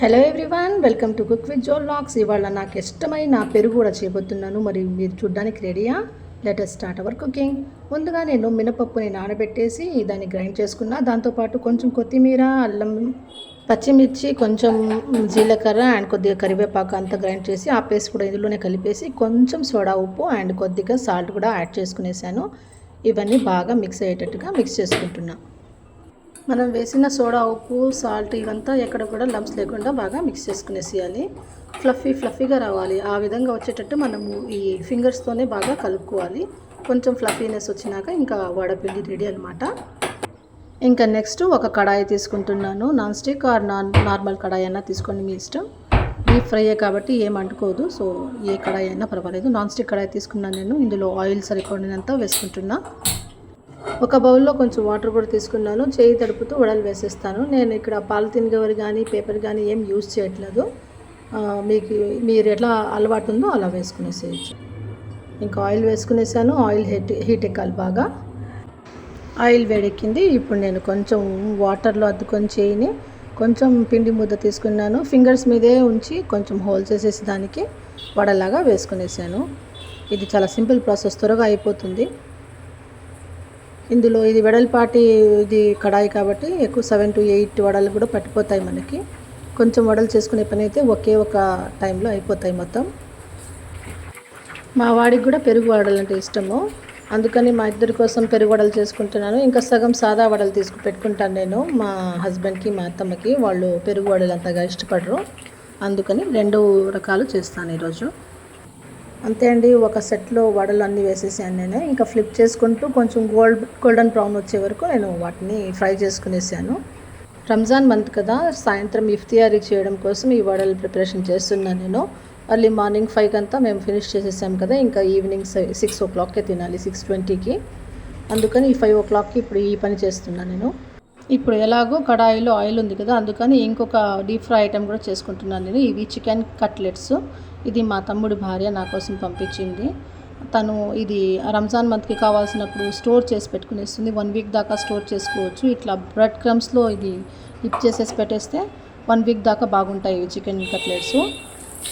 Hello everyone welcome to cook with Jol Lax ఇవాళ నాకు ఇష్టమైన పెరుగు కూడా చేయబోతున్నాను మరి మీరు చూడ్డానికి రెడీయా లెటర్ స్టార్ట్ అవర్ కుకింగ్ ముందుగా నేను మినపప్పుని నానబెట్టేసి దాన్ని గ్రైండ్ చేసుకున్నా. దాంతోపాటు కొంచెం కొత్తిమీర అల్లం పచ్చిమిర్చి కొంచెం జీలకర్ర అండ్ కొద్దిగా కరివేపాకు అంతా గ్రైండ్ చేసి ఆ పేస్ట్ కూడా ఇందులోనే కలిపేసి కొంచెం సోడా ఉప్పు అండ్ కొద్దిగా సాల్ట్ కూడా యాడ్ చేసుకునేసాను. ఇవన్నీ బాగా మిక్స్ అయ్యేటట్టుగా మిక్స్ చేసుకుంటున్నాను మనం వేసిన సోడా ఉప్పు సాల్ట్ ఇవంతా ఎక్కడ కూడా లంప్స్ లేకుండా బాగా మిక్స్ చేసుకునేసేయాలి ఫ్లఫీ ఫ్లఫీగా రావాలి. ఆ విధంగా వచ్చేటట్టు మనము ఈ ఫింగర్స్తోనే బాగా కలుపుకోవాలి. కొంచెం ఫ్లఫీనెస్ వచ్చినాక ఇంకా వడపిండి రెడీ అనమాట ఇంకా నెక్స్ట్ ఒక కడాయి తీసుకుంటున్నాను. Nonstick or non normal kadai అయినా తీసుకోండి మీ ఇష్టం. డీప్ ఫ్రైయే కాబట్టి ఏం అంటుకోదు. సో ఏ కడాయి అయినా పర్వాలేదు. నాన్ స్టిక్ కడాయి తీసుకున్నాను నేను. ఇందులో ఆయిల్ సరిపడినంత వేసుకుంటున్నా. ఒక బౌల్లో కొంచెం వాటర్ కూడా తీసుకున్నాను. చేయి తడుపుతూ వడలు వేసేస్తాను. నేను ఇక్కడ పాలిథిన్ కవర్ కానీ పేపర్ కానీ ఏం యూజ్ చేయట్లేదు. మీకు మీరు ఎట్లా అలవాటు ఉందో అలా వేసుకునేసేయచ్చు. ఇంకా ఆయిల్ వేసుకునేసాను. ఆయిల్ హీట్ హీట్ ఎక్కాలి బాగా. ఆయిల్ వేడెక్కింది. ఇప్పుడు నేను కొంచెం వాటర్లో అద్దుకొని చేయిని కొంచెం పిండి ముద్ద తీసుకున్నాను. ఫింగర్స్ మీదే ఉంచి కొంచెం హోల్ చేసేసి దానికి వడలాగా వేసుకునేసాను. ఇది చాలా సింపుల్ ప్రాసెస్ త్వరగా అయిపోతుంది. ఇందులో ఇది వెడల్పాటి ఇది కడాయి కాబట్టి ఎక్కువ సెవెన్ టు ఎయిట్ వడలు కూడా పట్టిపోతాయి మనకి. కొంచెం వడలు చేసుకునే పని అయితే ఒకే ఒక టైంలో అయిపోతాయి మొత్తం. మా వాడికి కూడా పెరుగు వడలు అంటే ఇష్టము. అందుకని మా ఇద్దరి కోసం పెరుగు వడలు చేసుకుంటున్నాను. ఇంకా సగం సాదా వడలు తీసుకు పెట్టుకుంటాను నేను. మా హస్బెండ్కి మా అత్తమ్మకి వాళ్ళు పెరుగు వడలు అంతగా ఇష్టపడరు. అందుకని రెండు రకాలు చేస్తాను ఈరోజు. అంతే అండి ఒక సెట్లో వడలు అన్నీ వేసేసాను నేను. ఇంకా ఫ్లిప్ చేసుకుంటూ కొంచెం గోల్డ్ గోల్డెన్ బ్రౌన్ వచ్చే వరకు నేను వాటిని ఫ్రై చేసుకునేసాను. రంజాన్ మంత్ కదా సాయంత్రం ఇఫ్తియారీ చేయడం కోసం ఈ వడలు ప్రిపరేషన్ చేస్తున్నాను నేను. అర్లీ మార్నింగ్ ఫైవ్ అంతా మేము ఫినిష్ చేసేసాం కదా ఇంకా ఈవినింగ్ సిక్స్ ఓ క్లాక్కే తినాలి సిక్స్ ట్వంటీకి. అందుకని ఈ ఫైవ్ ఓ క్లాక్కి ఇప్పుడు ఈ పని చేస్తున్నాను నేను. ఇప్పుడు ఎలాగో కడాయిలో ఆయిల్ ఉంది కదా అందుకని ఇంకొక డీప్ ఫ్రై ఐటెం కూడా చేసుకుంటున్నాను నేను. ఇవి చికెన్ కట్లెట్స్. ఇది మా తమ్ముడి భార్య నా కోసం పంపించింది. తను ఇది రంజాన్ మంత్కి కావాల్సినప్పుడు స్టోర్ చేసి పెట్టుకునేస్తుంది. వన్ వీక్ దాకా స్టోర్ చేసుకోవచ్చు. ఇట్లా బ్రెడ్ క్రమ్స్లో ఇది డిప్ చేసేసి పెట్టేస్తే వన్ వీక్ దాకా బాగుంటాయి ఇవి చికెన్ కట్లెట్స్.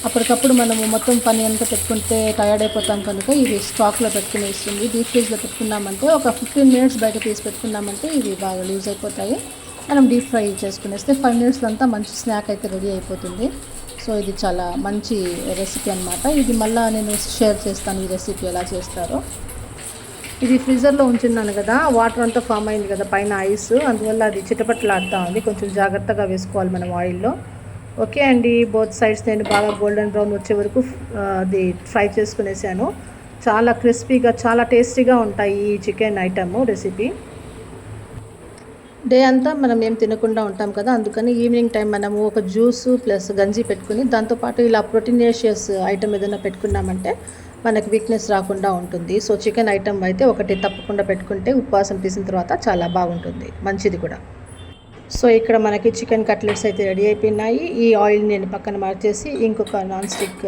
అప్పటికప్పుడు మనము మొత్తం పని అంతా పెట్టుకుంటే టయర్డ్ అయిపోతాం కనుక ఇది స్టాక్లో పెట్టుకుని ఇస్తుంది. డీప్ ఫ్రీజ్లో పెట్టుకున్నామంటే ఒక ఫిఫ్టీన్ మినిట్స్ బయట తీసి పెట్టుకున్నామంటే ఇవి బాగా లూజ్ అయిపోతాయి. మనం డీప్ ఫ్రై చేసుకునేస్తే ఫైవ్ మినిట్స్లో అంతా మంచి స్నాక్ అయితే రెడీ అయిపోతుంది. సో ఇది చాలా మంచి రెసిపీ అనమాట ఇది మళ్ళీ నేను షేర్ చేస్తాను ఈ రెసిపీ ఎలా చేస్తారో. ఇది ఫ్రీజర్లో ఉంచున్నాను కదా వాటర్ అంతా ఫామ్ అయింది కదా పైన ఐస్ అందువల్ల అది చిటపట్లాడుతూ ఉంది. కొంచెం జాగ్రత్తగా వేసుకోవాలి మనం ఆయిల్లో ఓకే అండి బోత్ సైడ్స్ నేను బాగా గోల్డెన్ బ్రౌన్ వచ్చే వరకు అది ఫ్రై చేసుకునేసాను. చాలా క్రిస్పీగా చాలా టేస్టీగా ఉంటాయి ఈ చికెన్ ఐటమ్ రెసిపీ డే అంతా మనం ఏం తినకుండా ఉంటాం కదా అందుకని ఈవినింగ్ టైం మనము ఒక జ్యూస్ ప్లస్ గంజి పెట్టుకుని దాంతోపాటు ఇలా ప్రోటీనేషియస్ ఐటమ్ ఏదైనా పెట్టుకున్నామంటే మనకు వీక్నెస్ రాకుండా ఉంటుంది. సో చికెన్ ఐటమ్ అయితే ఒకటి తప్పకుండా పెట్టుకుంటే ఉపవాసం తీసిన తర్వాత చాలా బాగుంటుంది. మంచిది కూడా. సో ఇక్కడ మనకి చికెన్ కట్లెట్స్ అయితే రెడీ అయిపోయినాయి. ఈ ఆయిల్ నేను పక్కన మార్చేసి ఇంకొక నాన్ స్టిక్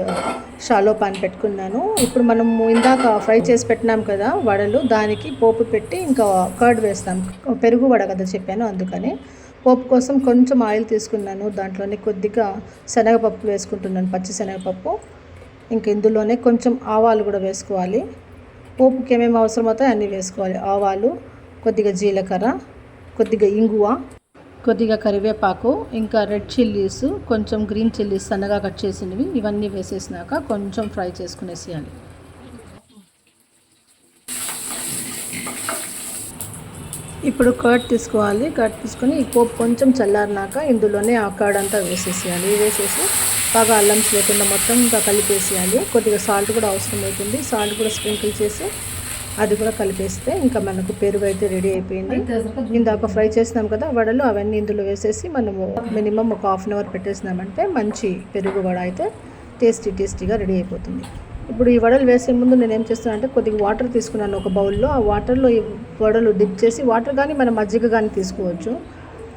షాలో పాన్ పెట్టుకున్నాను. ఇప్పుడు మనము ఇందాక ఫ్రై చేసి పెట్టినాం కదా వడలు దానికి పోపు పెట్టి ఇంకా కర్డ్ వేస్తాం. పెరుగు వడ కదా చెప్పాను అందుకని. పోపు కోసం కొంచెం ఆయిల్ తీసుకున్నాను. దాంట్లోనే కొద్దిగా శనగపప్పు వేసుకుంటున్నాను పచ్చి శనగపప్పు. ఇంక ఇందులోనే కొంచెం ఆవాలు కూడా వేసుకోవాలి. పోపుకి ఏమేమి అవసరమవుతాయో అన్నీ వేసుకోవాలి. ఆవాలు కొద్దిగా జీలకర్ర కొద్దిగా ఇంగువ కొద్దిగా కరివేపాకు ఇంకా రెడ్ చిల్లీస్ కొంచెం గ్రీన్ చిల్లీస్ సన్నగా కట్ చేసినవి ఇవన్నీ వేసేసినాక కొంచెం ఫ్రై చేసుకునేసేయాలి ఇప్పుడు కర్డ్ తీసుకోవాలి. కర్డ్ తీసుకొని ఈ పోపు కొంచెం చల్లారినాక ఇందులోనే ఆ కర్డ్ అంతా వేసేసేయాలి. వేసేసి బాగా అల్లం లేకుండా మొత్తం ఇంకా కలిపేసేయాలి. కొద్దిగా సాల్ట్ కూడా అవసరం అవుతుంది. సాల్ట్ కూడా స్ప్రింకిల్ చేసి అది కూడా కలిపేస్తే ఇంకా మనకు పెరుగు అయితే రెడీ అయిపోయింది. ఇందాక ఫ్రై చేసినాం కదా వడలు అవన్నీ ఇందులో వేసేసి మనము మినిమం ఒక హాఫ్ అన్ అవర్ పెట్టేసినామంటే మంచి పెరుగు వడ అయితే టేస్టీ టేస్టీగా రెడీ అయిపోతుంది. ఇప్పుడు ఈ వడలు వేసే ముందు నేను ఏం చేస్తానంటే అంటే కొద్దిగా వాటర్ తీసుకున్నాను ఒక బౌల్లో. ఆ వాటర్లో ఈ వడలు డిప్ చేసి వాటర్ కానీ మనం మజ్జిగ కానీ తీసుకోవచ్చు.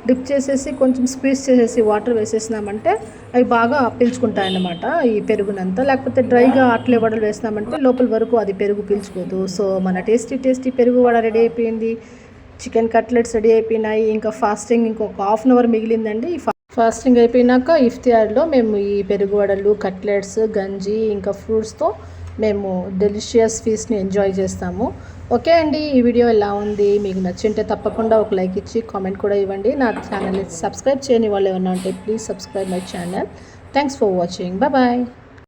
డిప్ చేసేసి కొంచెం స్క్వీజ్ చేసేసి వాటర్ వేసేసినామంటే అవి బాగా పీల్చుకుంటాయన్నమాట ఈ పెరుగునంతా. లేకపోతే డ్రైగా అట్లే వడలు వేసినామంటే లోపల వరకు అది పెరుగు పీల్చుకోదు. సో మన టేస్టీ టేస్టీ పెరుగు వడ రెడీ అయిపోయింది. చికెన్ కట్లెట్స్ రెడీ అయిపోయినాయి. ఇంకా ఫాస్టింగ్ ఇంకొక హాఫ్ అన్ అవర్ మిగిలిందండి. ఈ ఫాస్టింగ్ అయిపోయినాక ఇఫ్తియార్లో మేము ఈ పెరుగు వడలు కట్లెట్స్ గంజి ఇంకా ఫ్రూట్స్తో మేము డెలిషియస్ ఫీస్ని ఎంజాయ్ చేస్తాము. ఓకే అండి ఈ వీడియో ఎలా ఉంది? మీకు నచ్చింటే తప్పకుండా ఒక లైక్ ఇచ్చి కామెంట్ కూడా ఇవ్వండి. నా ఛానల్ని సబ్స్క్రైబ్ చేయని వాళ్ళు ఏమన్నా ఉంటే please subscribe my channel thanks for watching bye